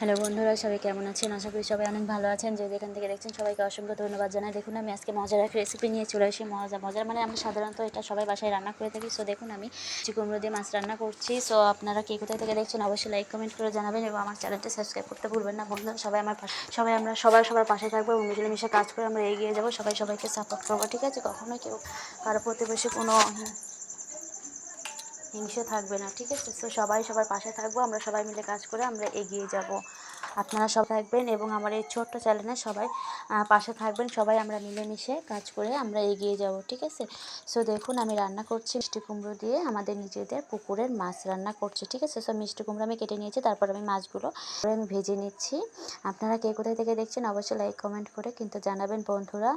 Hello বন্ধুরা, সবাই কেমন আছেন? আশা করি সবাই অনেক ভালো আছেন। যে যেখান থেকে দেখছেন সবাইকে অসংখ্য ধন্যবাদ জানাই। দেখুন, আমি আজকে মজার এক রেসিপি নিয়ে চলে আসি। মজা, মজার মানে আমরা সাধারণত এটা সবাই বাসায় রান্না করে থাকি। সো দেখুন, আমি চিকুমড়ো দিয়ে মাছ রান্না করছি। সো আপনারা কে কোথায় থেকে দেখছেন অবশ্যই লাইক কমেন্ট করে জানাবেন এবং আমার চ্যানেলটা সাবস্ক্রাইব করতে ভুলবেন না। বন্ধুরা, সবাই আমার সবাই আমরা সবাই সবার পাশে থাকব এবং মিলে মিশে কাজ করে আমরা এগিয়ে যাব। সবাই সবাইকে সাপোর্ট করব, ঠিক আছে? কখনোই কেউ কারও প্রতিবেশী কোনো হিংসে থাকবে না, ঠিক আছে? তো সবাই সবার পাশে থাকব, আমরা সবাই মিলে কাজ করে আমরা এগিয়ে যাব। আপনারা সব থাকবেন এবং আমার এই ছোট্ট চ্যানেলে সবাই পাশে থাকবেন। সবাই আমরা মিলেমিশে কাজ করে আমরা এগিয়ে যাব, ঠিক আছে? সো দেখুন, আমি রান্না করছি মিষ্টি কুমড়ো দিয়ে। আমাদের নিজেদের পুকুরের মাছ রান্না করছি, ঠিক আছে? সো মিষ্টি কুমড়ো আমি কেটে নিয়েছি, তারপর আমি মাছগুলো আমি ভেজে নিচ্ছি। আপনারা কে কোথায় থেকে দেখছেন, অবশ্যই লাইক কমেন্ট করে কিন্তু জানাবেন বন্ধুরা।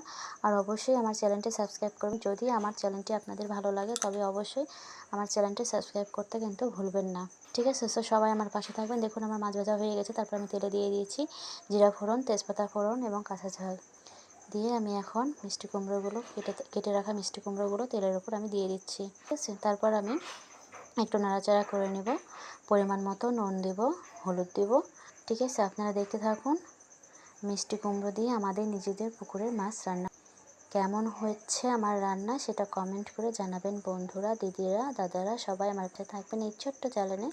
আর অবশ্যই আমার চ্যানেলটি সাবস্ক্রাইব করুন যদি আমার চ্যানেলটি আপনাদের ভালো লাগে, তবে অবশ্যই আমার চ্যানেলটি সাবস্ক্রাইব করতে কিন্তু ভুলবেন না, ঠিক আছে? সো সবাই আমার পাশে থাকবেন। দেখুন, আমার মাছ ভাজা হয়ে গেছে, তারপর আমি তেলে দিয়ে দিয়েছি, জিরা ফোড়ন, তেজপাতা ফোড়ন এবং কাঁচা ঝাল। দিয়ে আমি এখন মিষ্টি কুমড়োগুলো, কেটে কেটে রাখা মিষ্টি কুমড়োগুলো তেলের ওপর আমি দিয়ে দিচ্ছি। ঠিক আছে? তারপর আমি একটু নাড়াচাড়া করে নেব। পরিমাণ মতো নুন দেব, হলুদ দেব। ঠিক আছে? আপনারা দেখতে থাকুন, মিষ্টি কুমড়ো দিয়ে আমাদের নিজেদের পুকুরের মাছ রান্না কেমন হচ্ছে আমার রান্না সেটা কমেন্ট করে জানাবেন বন্ধুরা, দিদিরা, দাদারা, সবাই আমার পাশে থাকবেন এই ছোট্ট চ্যানেলে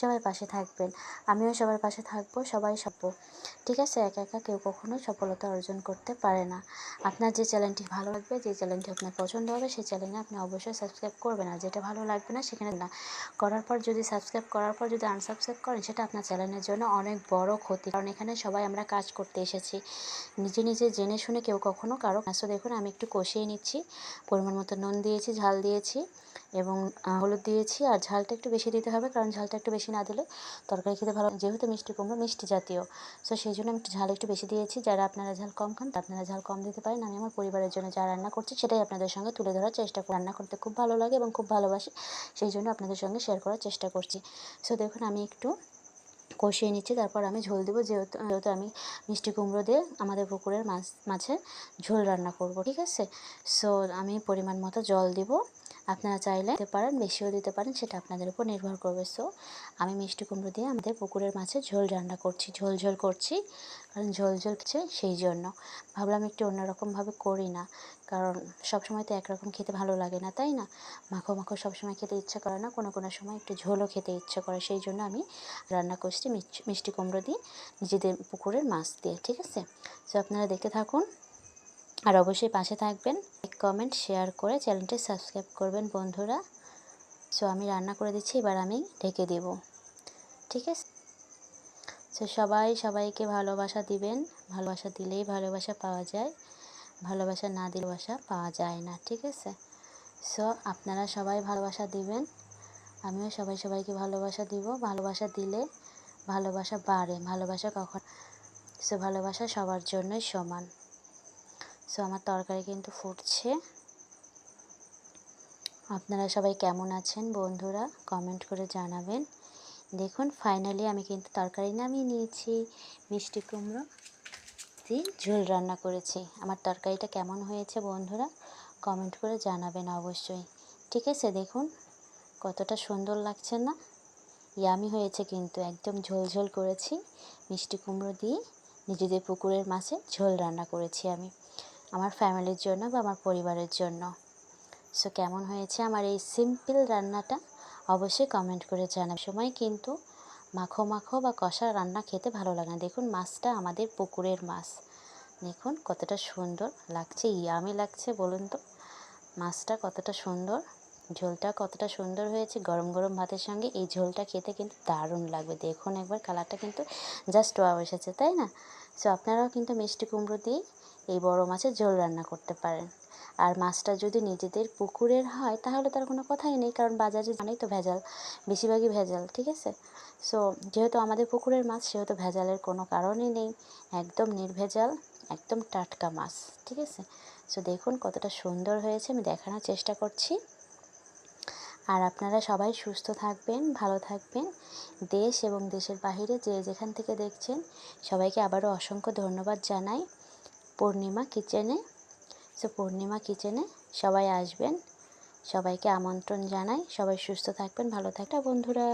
সবাই পাশে থাকবেন, আমিও সবার পাশে থাকব, সবাই সব ঠিক আছে? একা একা কেউ কখনো সফলতা অর্জন করতে পারে না। আপনার যে চ্যানেলটি ভালো লাগবে, যে চ্যানেলটি আপনার পছন্দ হবে, সেই চ্যানেলে আপনি অবশ্যই সাবস্ক্রাইব করবেন। আর যেটা ভালো লাগবে না, সেখানে না, করার পর যদি সাবস্ক্রাইব করার পর যদি আনসাবস্ক্রাইব করেন, সেটা আপনার চ্যানেলের জন্য অনেক বড় ক্ষতি। কারণ এখানে সবাই আমরা কাজ করতে এসেছি। নিজে নিজে জেনে শুনে কেউ কখনো কারও আসো দেখুন আমি একটু কষিয়ে নিচ্ছি। পরিমাণ মতো নুন দিয়েছি, ঝাল দিয়েছি এবং হলুদ দিয়েছি। আর ঝালটা একটু বেশি দিতে হবে কারণ ঝালটা একটু বেশি না দিলে তরকারি খেতে ভালো যেহেতু মিষ্টি কুমড়ো, মিষ্টি জাতীয়। সো সেই জন্য আমি একটু ঝাল একটু বেশি দিয়েছি। যারা আপনারা ঝাল কম খান, তা আপনারা ঝাল কম দিতে পারেন। আমি আমার পরিবারের জন্য যা রান্না করছি, সেটাই আপনাদের সঙ্গে তুলে ধরার চেষ্টা করি, রান্না করতে খুব ভালো লাগে এবং খুব ভালোবাসি। সেই জন্য আপনাদের সঙ্গে শেয়ার করার চেষ্টা করছি। সো দেখুন, আমি একটু কষিয়ে নিচ্ছি, তারপর আমি ঝোল দেবো, যেহেতু যেহেতু আমি মিষ্টি কুমড়ো দিয়ে আমাদের পুকুরের মাছ, মাছের ঝোল রান্না করব, ঠিক আছে? সো আমি পরিমাণ মতো জল দিব। আপনারা চাইলে দিতে পারেন, বেশিও দিতে পারেন, সেটা আপনাদের উপর নির্ভর করবে। সো আমি মিষ্টি কুমড়ো দিয়ে আমাদের পুকুরের মাছের ঝোল রান্না করছি, ঝোল ঝোল করছি, কারণ ঝোল ঝোল হচ্ছে সেই জন্য। ভাবলাম একটু অন্যরকমভাবে করি না, কারণ সবসময় তো একরকম খেতে ভালো লাগে না, তাই না? মাখো মাখো সবসময় খেতে ইচ্ছা করে না, কোনো কোনো সময় একটু ঝোলও খেতে ইচ্ছে করে, সেই জন্য আমি রান্না করছি মিষ্টি কুমড়ো দিয়ে নিজেদের পুকুরের মাছ দিয়ে, ঠিক আছে? সো আপনারা দেখতে থাকুন। আর অবশ্যই পাশে থাকবেন। কমেন্ট শেয়ার করে চ্যানেলটি সাবস্ক্রাইব করবেন বন্ধুরা। সো আমি রান্না করে দিচ্ছি, এবার আমি ঢেকে দেব। ঠিক আছে? সো সবাই সবাইকে ভালোবাসা দিবেন। ভালোবাসা দিলেই ভালোবাসা পাওয়া যায়। ভালোবাসা না দিলে ভালোবাসা পাওয়া যায় না। ঠিক আছে? সো আপনারা সবাই ভালোবাসা দিবেন। আমিও সবাই সবাইকে ভালোবাসা দিব। ভালোবাসা দিলে ভালোবাসা বাড়ে। ভালোবাসা কখন? সো ভালোবাসা সবার জন্যই সমান। সো আমার তরকারি কিন্তু ফুটছে। আপনারা সবাই কেমন আছেন বন্ধুরা? কমেন্ট করে জানাবেন। দেখুন ফাইনালি আমি কিন্তু তরকারি নামিয়ে নিয়েছি, মিষ্টি কুমড়ো দিয়ে ঝোল রান্না করেছি। আমার তরকারিটা কেমন হয়েছে বন্ধুরা? কমেন্ট করে জানাবেন অবশ্যই। ঠিক আছে, দেখুন, কতটা সুন্দর লাগছে না? ইয়ামি হয়েছে কিন্তু, একদম ঝোল ঝোল করেছি। মিষ্টি কুমড়ো দিয়ে নিজেদের পুকুরের মাছে ঝোল রান্না করেছি আমি। আমার ফ্যামিলির জন্য বা আমার পরিবারের জন্য। সো কেমন হয়েছে আমার এই সিম্পল রান্নাটা? অবশ্যই কমেন্ট করে জানাব। সময় কিন্তু মাখো মাখো বা কষা রান্না খেতে ভালো লাগে না। দেখুন, মাছটা আমাদের পুকুরের মাছ। দেখুন, কতটা সুন্দর লাগছে, ইয়ামি লাগছে, বলুন তো। মাছটা কতটা সুন্দর, ঝোলটা কতটা সুন্দর হয়েছে, গরম গরম ভাতের সঙ্গে এই ঝোলটা খেতে কিন্তু দারুণ লাগবে। দেখুন একবার কালারটা কিন্তু জাস্ট ওয়া এসেছে, তাই না? সো আপনারাও কিন্তু মিষ্টি কুমড়ো দিয়ে এই বড় মাছের ঝোল রান্না করতে পারেন। আর মাছটা যদি নিজেদের পুকুরের হয়, তাহলে তার কোনো কথাই নেই, কারণ বাজারে জানেই তো ভেজাল, বেশিরভাগই ভেজাল, ঠিক আছে? সো যেহেতু আমাদের পুকুরের মাছ, সেহেতু ভেজালের কোনো কারণই নেই, একদম নির্ভেজাল, একদম টাটকা মাছ, ঠিক আছে? সো দেখুন কতটা সুন্দর হয়েছে, আমি দেখানোর চেষ্টা করছি। আর আপনারা সবাই সুস্থ থাকবেন, ভালো থাকবেন। দেশ এবং দেশের বাইরে যে যেখান থেকে দেখছেন, সবাইকে আবারও অসংখ্য ধন্যবাদ জানাই। পূর্ণিমা কিচেনে। সো পূর্ণিমা কিচেনে সবাই আসবেন, সবাইকে আমন্ত্রণ জানাই, সবাই সুস্থ থাকবেন, ভালো থাকবেন। বন্ধুরা